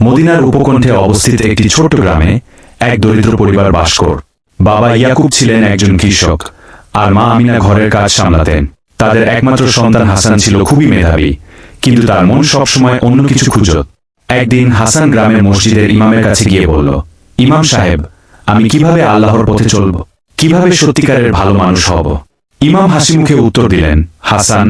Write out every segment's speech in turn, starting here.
মদিনার উপকণ্ঠে অবস্থিত একটি ছোট্ট গ্রামে এক দরিদ্র পরিবার বাস কর। বাবা ইয়াকুব ছিলেন একজন কৃষক, আর মা আমিনা ঘরের কাজ সামলাতেন। তাদের একমাত্র সন্তান হাসান ছিল খুবই মেধাবী, কিন্তু তার মন সবসময় অন্য কিছু খুঁজত। একদিন হাসান গ্রামের মসজিদের ইমামের কাছে গিয়ে বলল, ইমাম সাহেব, আমি কীভাবে আল্লাহর পথে চলব? কীভাবে সত্যিকারের ভালো মানুষ হব? ইমাম হাসি মুখে উত্তর দিলেন, হাসান,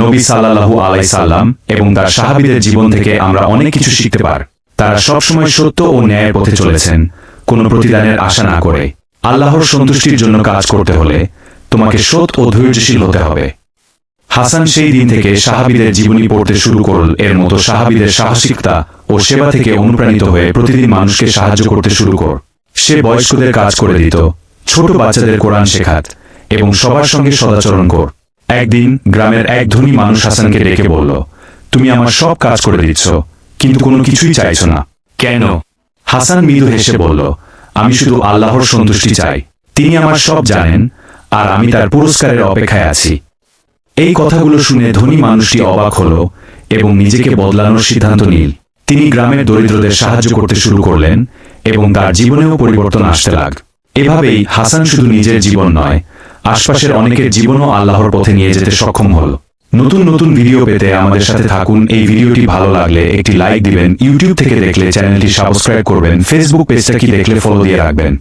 নবী সাল্লাল্লাহু আলাই সাল্লাম এবং তার সাহাবিদের জীবন থেকে আমরা অনেক কিছু শিখতে পার। তারা সবসময় সত্য ও ন্যায়ের পথে চলেছেন। কোনো প্রতিদানের আশা না করে। আল্লাহর সন্তুষ্টির জন্য কাজ করতে হলে তোমাকে সৎ ও ধৈর্যশীল হতে হবে। হাসান সেই দিন থেকে সাহাবীদের জীবনী পড়তে শুরু করল। এর মতো সাহাবীদের সাহসিকতা ও সেবা থেকে অনুপ্রাণিত হয়ে প্রতিদিন মানুষকে সাহায্য করতে শুরু কর। সে বয়স্কদের কাজ করে দিত। ছোট বাচ্চাদের কোরআন শেখাত এবং সবার সঙ্গে সদাচরণ কর। একদিন গ্রামের এক ধনী মানুষ হাসানকে ডেকে বলল, তুমি আমার সব কাজ করে দিচ্ছ। কিন্তু কোনো কিছুই চাইছো না। কেন? হাসান মৃদু হেসে বলল, আমি শুধু আল্লাহর সন্তুষ্টি চাই। তিনি আমার সব জানেন, আর আমি তার পুরস্কারের অপেক্ষায় আছি। এই কথাগুলো শুনে ধনী মানুষটি অবাক হলো এবং নিজেকে বদলানোর সিদ্ধান্ত নিল। তিনি গ্রামের দরিদ্রদের সাহায্য করতে শুরু করলেন এবং তার জীবনেও পরিবর্তন আসতে লাগ। এভাবেই হাসান শুধু নিজের জীবন নয়, আশপাশের অনেকের জীবনও আল্লাহর পথে নিয়ে যেতে সক্ষম হল। নতুন নতুন ভিডিও পেতে আমাদের সাথে থাকুন। এই ভিডিওটি ভালো লাগলে একটি লাইক দিবেন। ইউটিউব থেকে দেখলে চ্যানেলটি সাবস্ক্রাইব করবেন। ফেসবুক পেজটা কি দেখলে ফলো দিয়ে রাখবেন।